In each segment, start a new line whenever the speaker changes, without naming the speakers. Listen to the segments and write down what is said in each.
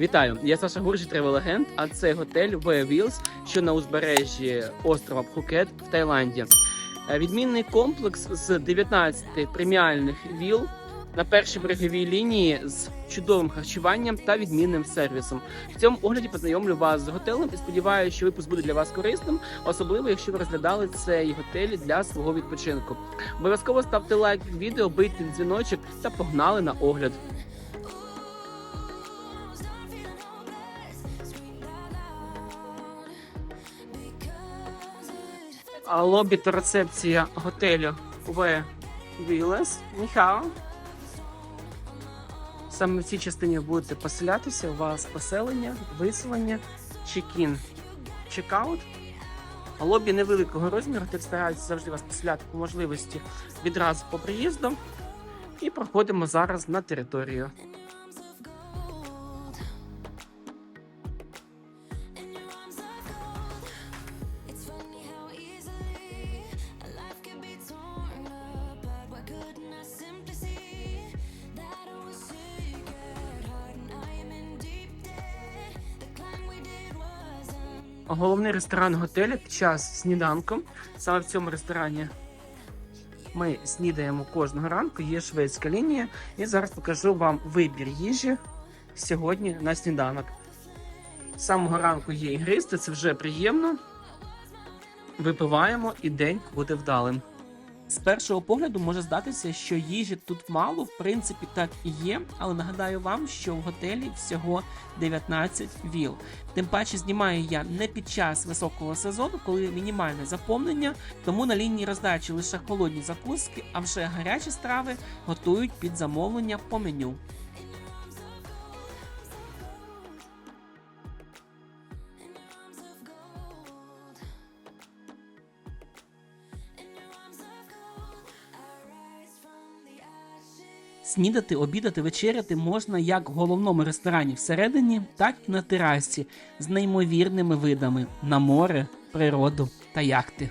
Вітаю! Я Саша Гуржі Agent, а це готель Wheels, що на узбережжі острова Пхукет в Таїланді. Е, Відмінний комплекс з 19 преміальних віл на першій береговій лінії з чудовим харчуванням та відмінним сервісом. В цьому огляді познайомлю вас з готелем і сподіваюся, що випуск буде для вас корисним, особливо якщо ви розглядали цей готель для свого відпочинку. Обов'язково ставте лайк відео, бийте дзвіночок та погнали на огляд. Лобі та рецепція готелю В Вілес. Ніхао. Саме в цій частині будете поселятися. У вас поселення, виселення, чекін, чекаут. Лобі невеликого розміру, ти стараються завжди вас поселяти по можливості відразу по приїзду. І проходимо зараз на територію. Головний ресторан готеля під час сніданку. Саме в цьому ресторані ми снідаємо кожного ранку. Є шведська лінія. І зараз покажу вам вибір їжі сьогодні на сніданок. З самого ранку є ігристи, це вже приємно. Випиваємо і день буде вдалим. З першого погляду може здатися, що їжі тут мало, в принципі, так і є. Але нагадаю вам, що в готелі всього 19 віл. Тим паче знімаю я не під час високого сезону, коли мінімальне заповнення, тому на лінії роздачі лише холодні закуски, а вже гарячі страви готують під замовлення по меню. Снідати, обідати, вечеряти можна як в головному ресторані всередині, так і на терасі з неймовірними видами на море, природу та яхти.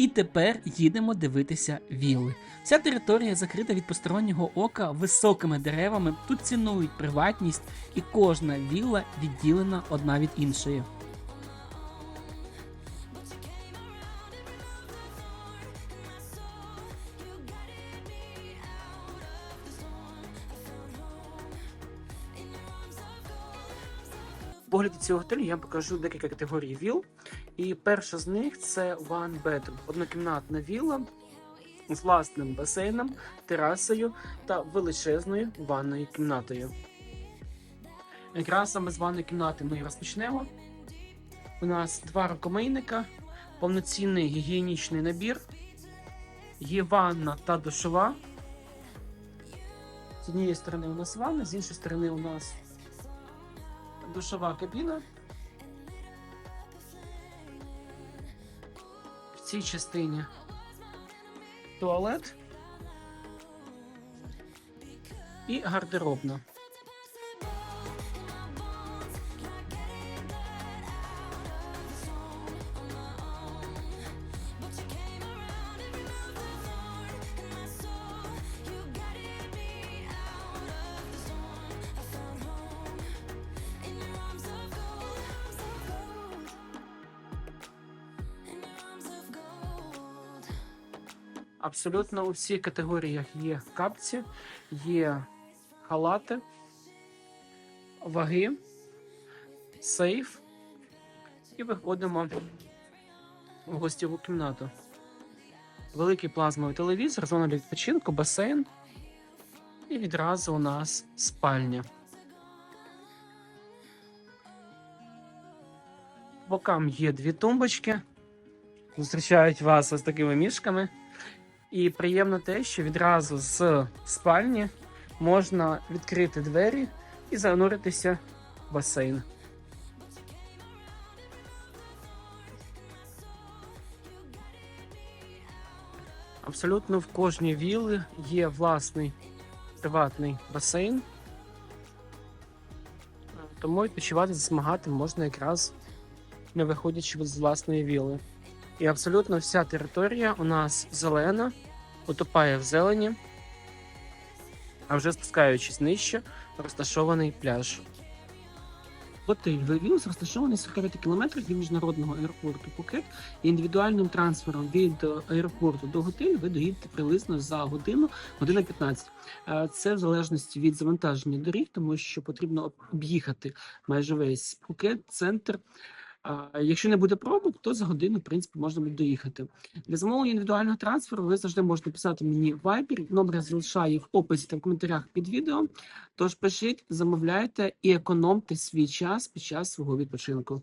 І тепер їдемо дивитися вілли. Ця територія закрита від постороннього ока високими деревами. Тут цінують приватність, і кожна вілла відділена одна від іншої. Погляді цього готелю я покажу декілька категорій віл. І перша з них це One Bedroom. Однокімнатна вілла з власним басейном, терасою та величезною ванною кімнатою. Якраз саме з ванної кімнати ми розпочнемо. У нас два рукомийника, повноцінний гігієнічний набір, є ванна та душова. З однієї сторони у нас ванна, з іншої сторони у нас душова кабіна. Цій частині туалет і гардеробна. Абсолютно у всіх категоріях є капці, є халати, ваги, сейф. І виходимо в гостєву кімнату. Великий плазмовий телевізор, зона для відпочинку, басейн. І відразу у нас спальня. Бокам є дві тумбочки. Зустрічають вас ось такими мішками. І приємно те, що відразу з спальні можна відкрити двері і зануритися в басейн. Абсолютно в кожній вілли є власний приватний басейн. Тому відпочивати, засмагати можна якраз не виходячи з власної вілли. І абсолютно вся територія у нас зелена, утопає в зелені. А вже спускаючись нижче, розташований пляж. Готель Вивілс розташований 45 кілометрах від міжнародного аеропорту Пукет. І індивідуальним трансфером від е, аеропорту до готелю ви доїдете приблизно за годину, година 15. Е, Це в залежності від завантаження доріг, тому що потрібно об'їхати майже весь Пукет, центр. Якщо не буде пробок, то за годину, в принципі, можна буде доїхати. Для замовлення індивідуального трансферу ви завжди можете писати мені в Viber. Номер я залишаю в описі та в коментарях під відео. Тож пишіть, замовляйте і економте свій час під час свого відпочинку.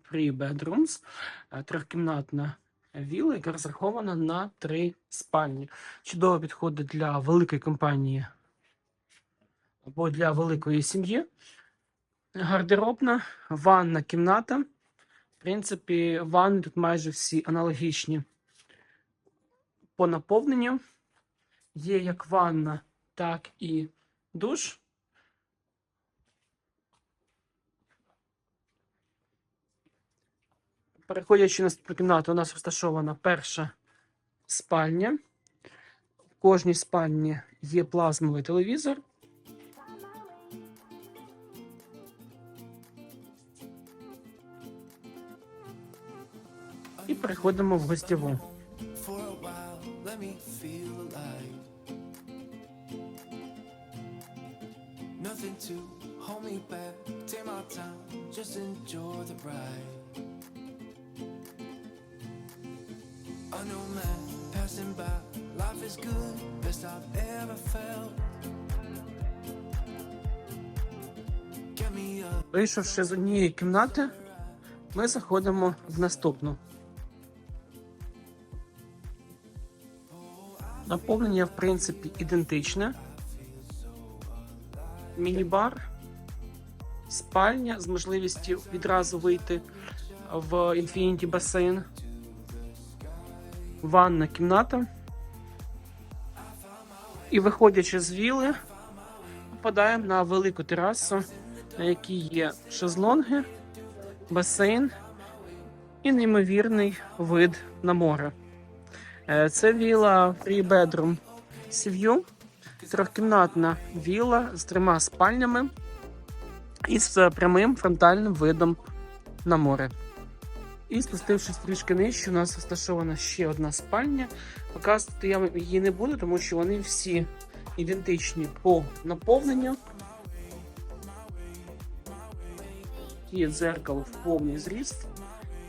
Free Bedrooms, е, трьохкімнатна віла, яка розрахована на три спальні. Чудово підходить для великої компанії або для великої сім'ї. Гардеробна, ванна кімната. В принципі, ванни тут майже всі аналогічні по наповненню. Є як ванна, так і душ. Переходячи на кімнату, у нас розташована перша спальня. В кожній спальні є плазмовий телевізор. І переходимо в гостєву.
Nothing to hold me back. Take my time, just enjoy the ride. Is good, best I've ever felt.
Вийшовши з однієї кімнати, ми заходимо в наступну. Наповнення, в принципі, ідентичне. Міні-бар, спальня з можливістю відразу вийти в інфініті басейн, ванна кімната. І виходячи з віли, попадаємо на велику терасу, на якій є шезлонги, басейн і неймовірний вид на море. Е, Це віла Bedroom View, трьохкімнатна віла з трьома спальнями і з прямим фронтальним видом на море. І спустившись трішки нижче, у нас розташована ще одна спальня. Показувати я її не буду, тому що вони всі ідентичні по наповненню. Є дзеркало в повний зріст.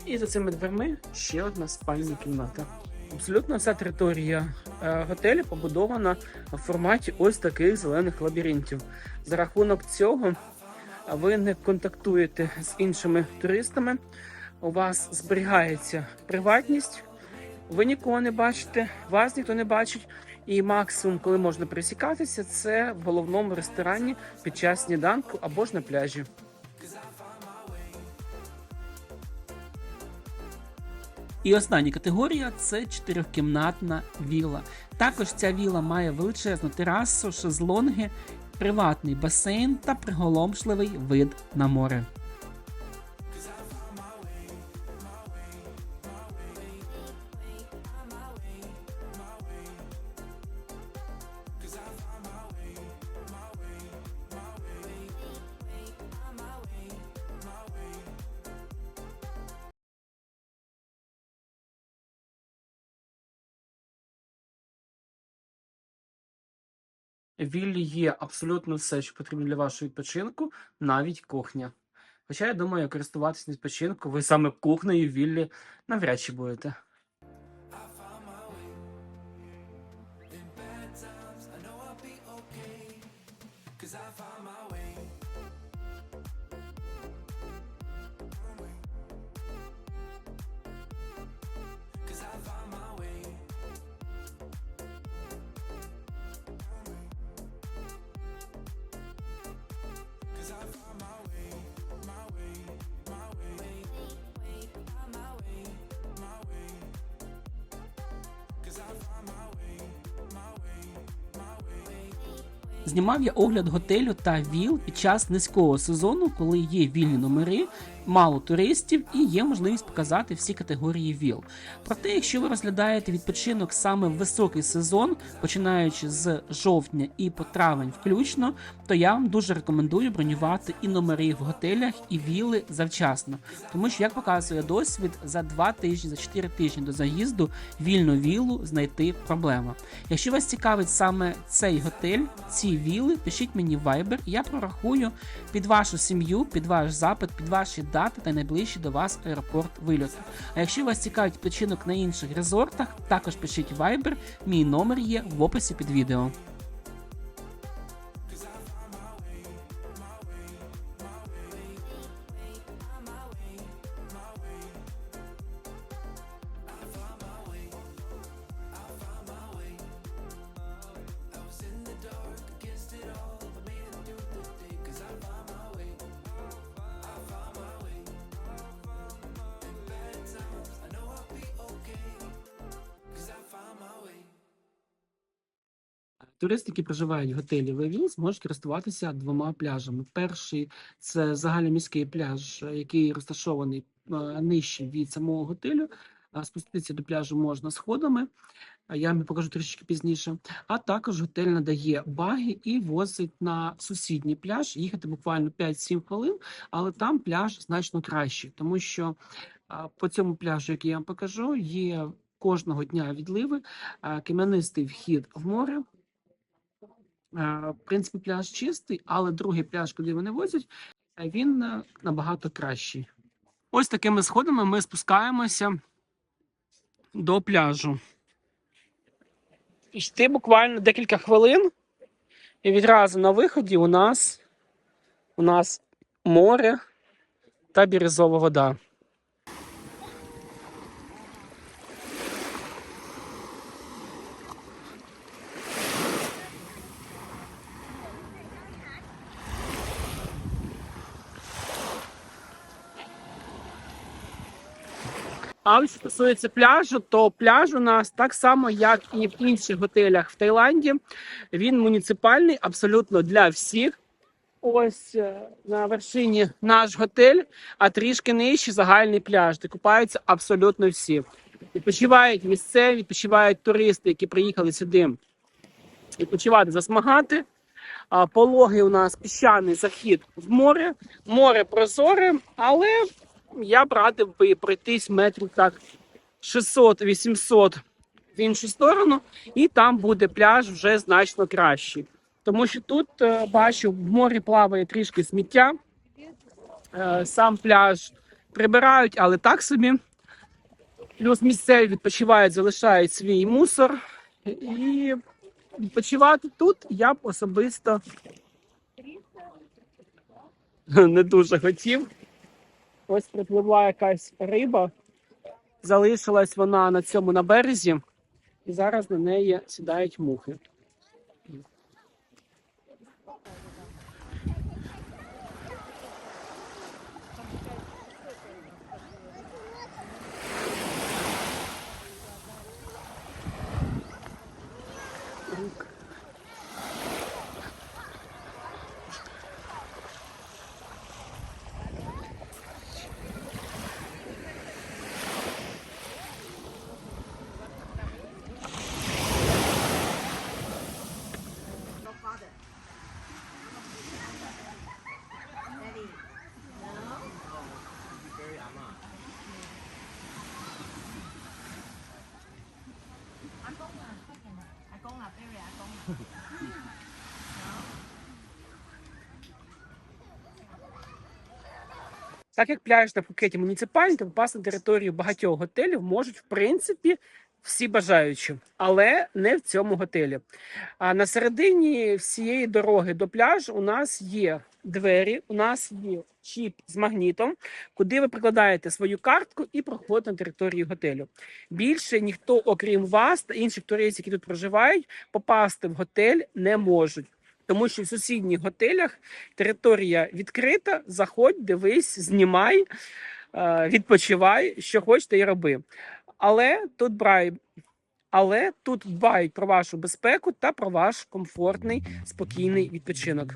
І за цими дверми ще одна спальня кімната. Абсолютно вся територія е, готелю побудована в форматі ось таких зелених лабіринтів. За рахунок цього ви не контактуєте з іншими туристами. У вас зберігається приватність, ви нікого не бачите, вас ніхто не бачить, І максимум, коли можна пересікатися, це в головному ресторані під час сніданку або ж на пляжі. І остання категорія це чотирьохкімнатна вілла. Також ця вілла має величезну терасу, шезлонги, приватний басейн та приголомшливий вид на море. Віллі є абсолютно все, що потрібно для вашого відпочинку, навіть кухня. Хоча я думаю, користуватися відпочинку, ви саме кухнею віллі навряд чи будете. Знімав я огляд готелю та віл під час низького сезону, коли є вільні номери, мало туристів і є можливість показати всі категорії віл. Проте, якщо ви розглядаєте відпочинок саме в високий сезон, починаючи з жовтня і по травень включно, то я вам дуже рекомендую бронювати і номери в готелях, і віли завчасно. Тому що, як показує досвід, за 2 тижні, за 4 тижні до заїзду вільну віллу знайти проблема. Якщо вас цікавить саме цей готель, ці віли, пишіть мені в Viber, я прорахую під вашу сім'ю, під ваш запит, під ваші дати та найближчий до вас аеропорт вильоту. А якщо вас цікавить відпочинок на інших резортах, також пишіть Viber, мій номер є в описі під відео. Які проживають в готелі Вевіл, зможуть користуватися двома пляжами. Перший це загальноміський пляж, е, який розташований е, нижче від самого готелю. Спуститися до пляжу можна сходами. Я вам покажу трішки пізніше. А також готель надає баги і возить на сусідній пляж. Їхати буквально 5-7 хвилин, але там пляж значно кращий, тому що по цьому пляжу, який я вам покажу, є кожного дня відливи, кам'янистий вхід в море. Е, В принципі, пляж чистий, але другий пляж, куди вони возять, е, він е, набагато кращий. Ось такими сходами ми спускаємося до пляжу. Йти буквально декілька хвилин, і відразу на виході у нас, у нас море та бірюзова вода. А що стосується пляжу, то пляж у нас так само, як і в інших готелях в Таїланді. Він муніципальний абсолютно для всіх. Ось е, на вершині наш готель, а трішки нижче загальний пляж, де купаються абсолютно всі. Відпочивають місцеві, відпочивають туристи, які приїхали сюди відпочивати, засмагати. А, Пологий у нас піщаний захід в море, море прозоре, але я б радив би пройтись метрів так 600-800 в іншу сторону, і там буде пляж вже значно кращий. Тому що тут е, бачу, в морі плаває трішки сміття. Е, Сам пляж прибирають, але так собі. Плюс місцеві відпочивають, залишають свій мусор. І відпочивати тут я б особисто не дуже хотів. Ось припливла якась риба. Залишилась вона на цьому на березі. І зараз на неї сідають мухи. Так як пляж на Пхукеті муніципальний, то попасти на територію багатьох готелів можуть, в принципі, всі бажаючі, але не в цьому готелі. А на середині всієї дороги до пляжу у нас є двері, у нас є чіп з магнітом, куди ви прикладаєте свою картку і проходите на територію готелю. Більше ніхто, окрім вас та інших туристів, які тут проживають, попасти в готель не можуть. Тому що в сусідніх готелях територія відкрита, заходь, дивись, знімай, е, відпочивай, що хочете і роби. Але тут брай, але тут дбають про вашу безпеку та про ваш комфортний, спокійний відпочинок.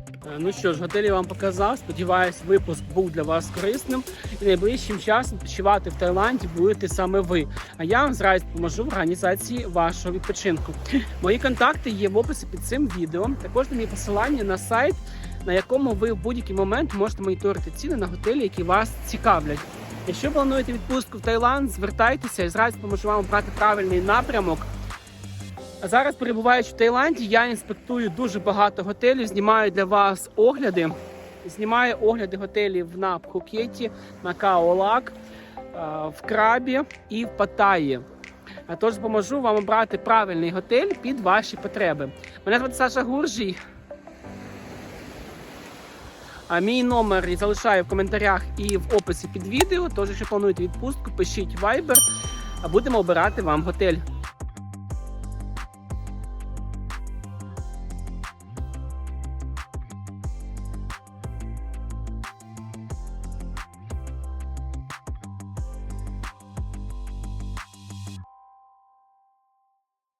Ну що ж, готель я вам показав. Сподіваюсь, випуск був для вас корисним. І найближчим часом відпочивати в Таїланді будете саме ви. А я вам зразу допоможу в організації вашого відпочинку. Мої контакти є в описі під цим відео. Також є посилання на сайт, на якому ви в будь-який момент можете моніторити ціни на готелі, які вас цікавлять. Якщо плануєте відпустку в Таїланд, звертайтеся, я зразу допоможу вам обрати правильний напрямок. Зараз, перебуваючи в Таїланді, я інспектую дуже багато готелів, знімаю для вас огляди. Знімаю огляди готелів на Пхукеті, на Каолак, е, в Крабі і в Паттайі. Тож допоможу вам обрати правильний готель під ваші потреби. Мене звати Саша Гуржій. А мій номер я залишаю в коментарях і в описі під відео. Тож, якщо плануєте відпустку, пишіть Viber, а будемо обирати вам готель.